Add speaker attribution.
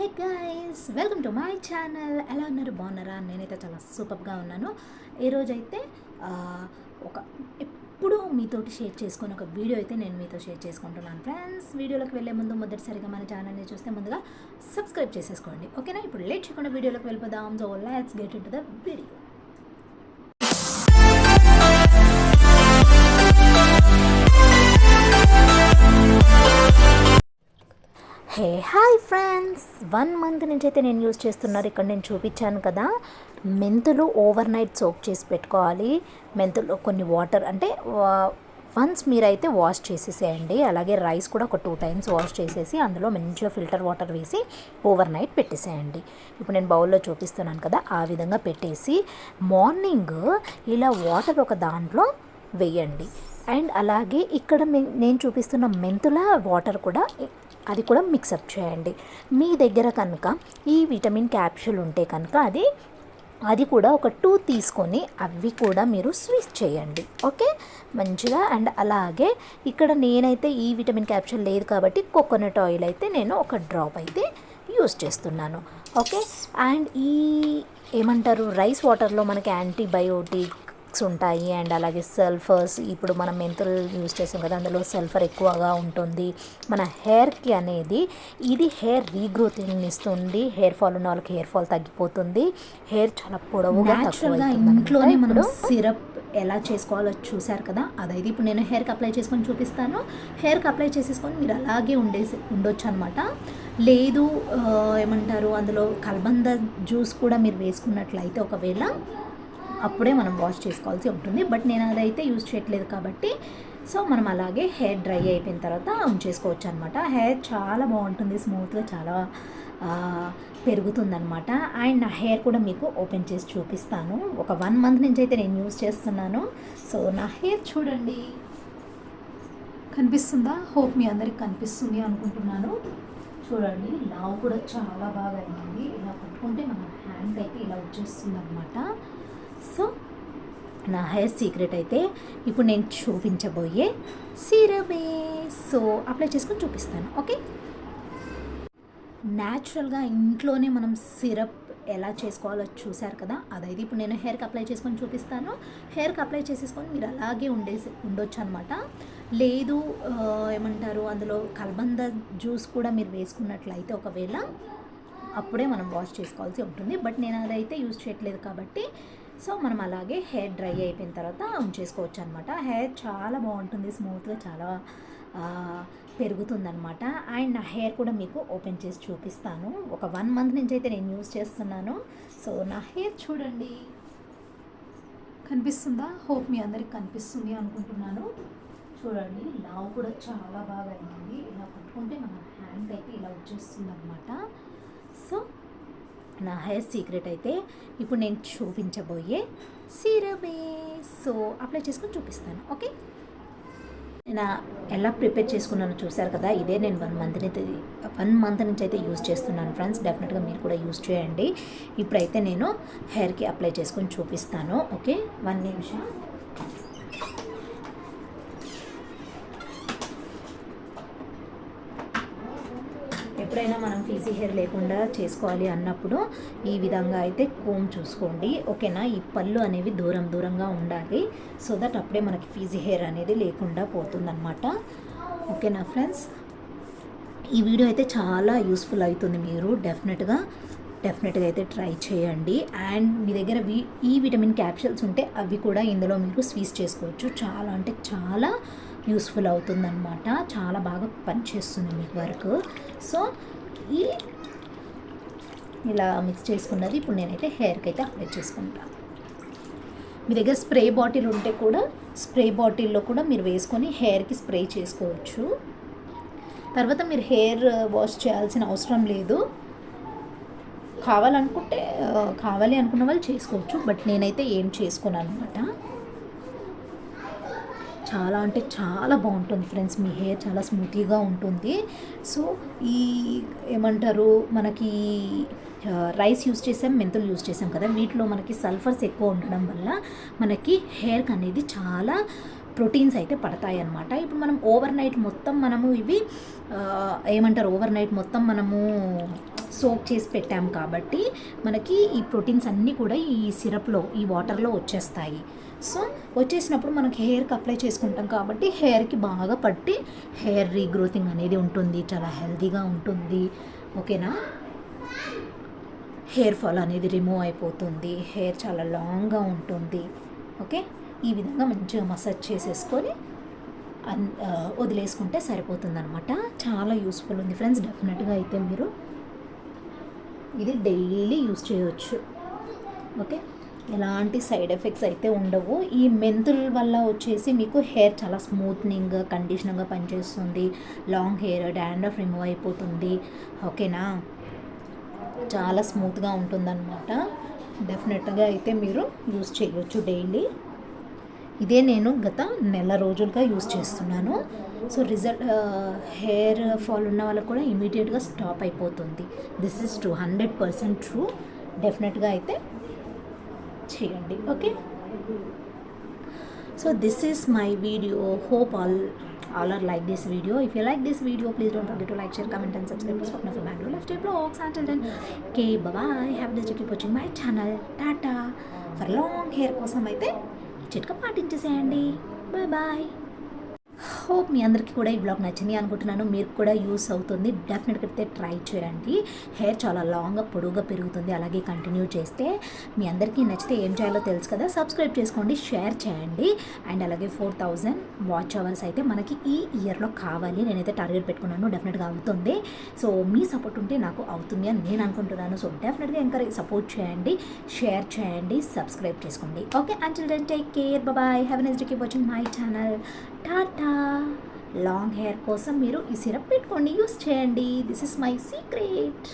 Speaker 1: Hey guys welcome to my channel ఎలా ఉన్నారు? బాగున్నారా? నేనైతే చాలా సూపర్గా ఉన్నాను. ఈరోజైతే ఒక ఎప్పుడూ మీతోటి షేర్ చేసుకుని ఒక వీడియో అయితే నేను మీతో షేర్ చేసుకుంటున్నాను ఫ్రెండ్స్. వీడియోలోకి వెళ్ళే ముందు మొదటిసారిగా మన ఛానల్ని చూస్తే ముందుగా సబ్స్క్రైబ్ చేసేసుకోండి. ఓకేనా? ఇప్పుడు లేట్ చేయకుండా వీడియోలోకి వెళ్ళిపోదాం. So let's get into the video hey hi friends. One month నుంచి అయితే నేను యూజ్ చేస్తున్నారు. ఇక్కడ నేను చూపించాను కదా. మెంతులు ఓవర్ నైట్ సోక్ చేసి పెట్టుకోవాలి. మెంతులు కొన్ని వాటర్ అంటే వన్స్ మీరైతే వాష్ చేసేసేయండి. అలాగే రైస్ కూడా ఒక టూ టైమ్స్ వాష్ చేసేసి అందులో మంచిగా ఫిల్టర్ వాటర్ వేసి ఓవర్ నైట్ పెట్టేసేయండి. ఇప్పుడు నేను బౌల్లో చూపిస్తున్నాను కదా ఆ విధంగా పెట్టేసి మార్నింగ్ ఇలా వాటర్ ఒక దాంట్లో వేయండి. అండ్ అలాగే ఇక్కడ నేను చూపిస్తున్న మెంతుల వాటర్ కూడా అది కూడా మిక్సప్ చేయండి. మీ దగ్గర కనుక ఈ విటమిన్ క్యాప్సూల్ ఉంటే కనుక అది అది కూడా ఒక టూ తీసుకొని అవి కూడా మీరు స్విచ్ చేయండి. ఓకే మంచిగా అండ్ అలాగే ఇక్కడ నేనైతే ఈ విటమిన్ క్యాప్సూల్ లేదు కాబట్టి కోకోనట్ ఆయిల్ అయితే నేను ఒక డ్రాప్ అయితే యూస్ చేస్తున్నాను. ఓకే అండ్ ఈ ఏమంటారు? రైస్ వాటర్లో మనకి యాంటీబయోటిక్ యాంటీబయోటిక్స్ ఉంటాయి అండ్ అలాగే సల్ఫర్స్. ఇప్పుడు మనం మెంతులు యూజ్ చేసాం కదా అందులో సల్ఫర్ ఎక్కువగా ఉంటుంది. మన హెయిర్కి అనేది ఇది హెయిర్ రీగ్రోతింగ్ ఇస్తుంది. హెయిర్ ఫాల్ ఉన్న వాళ్ళకి హెయిర్ ఫాల్ తగ్గిపోతుంది. హెయిర్ చాలా పొడవుగా.
Speaker 2: ఇంట్లోనే మనం సిరప్ ఎలా చేసుకోవాలో చూసారు కదా అదైతే ఇప్పుడు నేను హెయిర్కి అప్లై చేసుకొని చూపిస్తాను. హెయిర్కి అప్లై చేసేసుకొని మీరు అలాగే ఉండేసి ఉండొచ్చు అనమాట లేదు ఏమంటారు అందులో కల్బంద జ్యూస్ కూడా మీరు వేసుకున్నట్లయితే ఒకవేళ అప్పుడే మనం వాష్ చేసుకోవాల్సి ఉంటుంది. బట్ నేను అదైతే యూజ్ చేయట్లేదు కాబట్టి సో మనం అలాగే హెయిర్ డ్రై అయిపోయిన తర్వాత ఉంచేసుకోవచ్చు అనమాట హెయిర్ చాలా బాగుంటుంది స్మూత్గా చాలా పెరుగుతుందనమాట అండ్ నా హెయిర్ కూడా మీకు ఓపెన్ చేసి చూపిస్తాను. ఒక వన్ మంత్ నుంచి అయితే నేను యూజ్ చేస్తున్నాను. సో నా హెయిర్ చూడండి. కనిపిస్తుందా? హోప్ మీ అందరికి కనిపిస్తుంది అనుకుంటున్నాను. చూడండి లావ్ కూడా చాలా బాగా అయింది. ఇలా పట్టుకుంటే మన హ్యాండ్ అయితే ఇలా వచ్చేస్తుంది అనమాట సో నా హెయిర్ సీక్రెట్ అయితే ఇప్పుడు నేను చూపించబోయే సీరమే. సో అప్లై చేసుకొని చూపిస్తాను ఓకే? న్యాచురల్గా ఇంట్లోనే మనం సిరప్ ఎలా చేసుకోవాలో చూశారు కదా అదైతే ఇప్పుడు నేను హెయిర్కి అప్లై చేసుకొని చూపిస్తాను. హెయిర్కి అప్లై చేసేసుకొని మీరు అలాగే ఉండేసి ఉండొచ్చు అనమాట లేదు ఏమంటారు అందులో కల్బంద జ్యూస్ కూడా మీరు వేసుకున్నట్లయితే ఒకవేళ అప్పుడే మనం వాష్ చేసుకోవాల్సి ఉంటుంది. బట్ నేను అదైతే యూజ్ చేయట్లేదు కాబట్టి సో మనం అలాగే హెయిర్ డ్రై అయిపోయిన తర్వాత ఉంచేసుకోవచ్చు అనమాట హెయిర్ చాలా బాగుంటుంది స్మూత్గా చాలా పెరుగుతుందనమాట. అండ్ నా హెయిర్ కూడా మీకు ఓపెన్ చేసి చూపిస్తాను. ఒక వన్ మంత్ నుంచి అయితే నేను యూస్ చేస్తున్నాను. సో నా హెయిర్ చూడండి. కనిపిస్తుందా? హోప్ మీ అందరికి కనిపిస్తుంది అనుకుంటున్నాను. చూడండి లావ్ కూడా చాలా బాగా అయింది. ఇలా పట్టుకుంటే మన హ్యాండ్ అయితే ఇలా వచ్చేస్తుంది అనమాట సో నా హెయిర్ సీక్రెట్ అయితే ఇప్పుడు నేను చూపించబోయే సీరమే. సో అప్లై చేసుకొని చూపిస్తాను ఓకే? నేను ఎలా ప్రిపేర్ చేసుకున్నాను చూశారు కదా ఇదే నేను వన్ మంత్ నుంచి వన్ మంత్ నుంచి అయితే యూజ్ చేస్తున్నాను ఫ్రెండ్స్. డెఫినెట్గా మీరు కూడా యూజ్ చేయండి. ఇప్పుడైతే నేను హెయిర్కి అప్లై చేసుకొని చూపిస్తాను ఓకే? వన్ నిమిషం. ఎప్పుడైనా మనం ఫీజీ హెయిర్ లేకుండా చేసుకోవాలి అన్నప్పుడు ఈ విధంగా అయితే కోమ్ చూసుకోండి. ఓకేనా? ఈ పళ్ళు అనేవి దూరం దూరంగా ఉండాలి. సో దట్ అప్పుడే మనకి ఫీజీ హెయిర్ అనేది లేకుండా పోతుందన్నమాట. ఓకేనా ఫ్రెండ్స్ ఈ వీడియో అయితే చాలా యూస్ఫుల్ అవుతుంది మీరు. డెఫినెట్గా డెఫినెట్గా అయితే ట్రై చేయండి. అండ్ మీ దగ్గర వి ఈ విటమిన్ క్యాప్సూల్స్ ఉంటే అవి కూడా ఇందులో మీరు స్వీస్ చేసుకోవచ్చు. చాలా అంటే చాలా యూస్ఫుల్ అవుతుందన్నమాట. చాలా బాగా పనిచేస్తుంది మీకు వరకు. సో ఈ ఇలా మిక్స్ చేసుకున్నది ఇప్పుడు నేనైతే హెయిర్కి అయితే అప్లై చేసుకుంటాను మీ దగ్గర స్ప్రే బాటిల్ ఉంటే కూడా స్ప్రే బాటిల్లో కూడా మీరు వేసుకొని హెయిర్కి స్ప్రే చేసుకోవచ్చు. తర్వాత మీరు హెయిర్ వాష్ uh, చేయాల్సిన అవసరం లేదు. కావాలనుకుంటే uh, కావాలి అనుకున్న వాళ్ళు చేసుకోవచ్చు. బట్ నేనైతే ఏం చేసుకోను అనమాట చాలా అంటే చాలా బాగుంటుంది ఫ్రెండ్స్. మీ హెయిర్ చాలా స్మూతీగా ఉంటుంది. సో ఈ ఏమంటారు మనకి రైస్ యూస్ చేసాం మెంతులు యూస్ చేసాం కదా. వీటిలో మనకి సల్ఫర్స్ ఎక్కువ ఉండడం వల్ల మనకి హెయిర్కి అనేది చాలా ప్రోటీన్స్ అయితే పడతాయి అన్నమాట ఇప్పుడు మనం ఓవర్ నైట్ మొత్తం మనము ఇవి ఏమంటారు ఓవర్ నైట్ మొత్తం మనము సోక్ చేసి పెట్టాం కాబట్టి మనకి ఈ ప్రోటీన్స్ అన్నీ కూడా ఈ సిరప్లో ఈ వాటర్లో వచ్చేస్తాయి. సో వచ్చేసినప్పుడు మనకి హెయిర్కి అప్లై చేసుకుంటాం కాబట్టి హెయిర్కి బాగా పట్టి హెయిర్ రీగ్రోతింగ్ అనేది ఉంటుంది చాలా హెల్తీగా ఉంటుంది ఓకేనా? హెయిర్ ఫాల్ అనేది రిమూవ్ అయిపోతుంది హెయిర్ చాలా లాంగ్గా ఉంటుంది ఓకే? ఈ విధంగా మంచిగా మసాజ్ చేసేసుకొని అన్ వదిలేసుకుంటే సరిపోతుందన్నమాట. చాలా యూస్ఫుల్ ఉంది ఫ్రెండ్స్ డెఫినెట్గా అయితే మీరు ఇది డైలీ యూస్ చేయవచ్చు ఓకే? ఎలాంటి సైడ్ ఎఫెక్ట్స్ అయితే ఉండవు. ఈ మెంతుల వల్ల వచ్చేసి మీకు హెయిర్ చాలా స్మూత్నింగ్ కండిషనర్గా పనిచేస్తుంది. లాంగ్ హెయిర్ డాండ్రఫ్ రిమూవ్ అయిపోతుంది. ఓకేనా? చాలా స్మూత్గా ఉంటుందన్నమాట. డెఫినెట్గా అయితే మీరు యూస్ చేయవచ్చు డైలీ. ఇదే నేను గత నెల రోజులుగా యూస్ చేస్తున్నాను. సో రిజల్ట్ హెయిర్ ఫాల్ ఉన్న వాళ్ళకు కూడా ఇమీడియట్గా స్టాప్ అయిపోతుంది. This is true hundred percent true. డెఫినెట్గా అయితే చేయండి okay? So this is my video hope all all are like this video if you like this video please don't forget to like share comment and subscribe to Swapna for Bangalore left blogs and then k bye have this keep watching my channel tata for long hair కోసం అయితే చిట్క పాటించేసేయండి. Bye bye hope మీ అందరికీ కూడా ఈ blog నచ్చింది అనుకుంటున్నాను. మీరు కూడా యూస్ అవుతుంది. డెఫినెట్గా అయితే ట్రై చేయండి. హెయిర్ చాలా లాంగ్గా పొడుగుగా పెరుగుతుంది. అలాగే కంటిన్యూ చేస్తే మీ అందరికీ నచ్చితే ఏం చేయాలో తెలుసు కదా. సబ్స్క్రైబ్ చేసుకోండి షేర్ చేయండి. అండ్ అలాగే ఫోర్ థౌజండ్ వాచ్ అవర్స్ అయితే మనకి ఈ ఇయర్లో కావాలి. నేనైతే టార్గెట్ పెట్టుకున్నాను. డెఫినెట్గా అవుతుంది. సో మీ సపోర్ట్ ఉంటే నాకు అవుతుంది అని నేను అనుకుంటున్నాను. సో డెఫినెట్గా ఎంకరేజ్ సపోర్ట్ చేయండి షేర్ చేయండి సబ్స్క్రైబ్ చేసుకోండి. Okay until then take care bye have nice day keep watching my channel tata. Long hair కోసం మీరు ఈ సిరప్ పెట్టుకోండి యూస్ చేయండి. This is my secret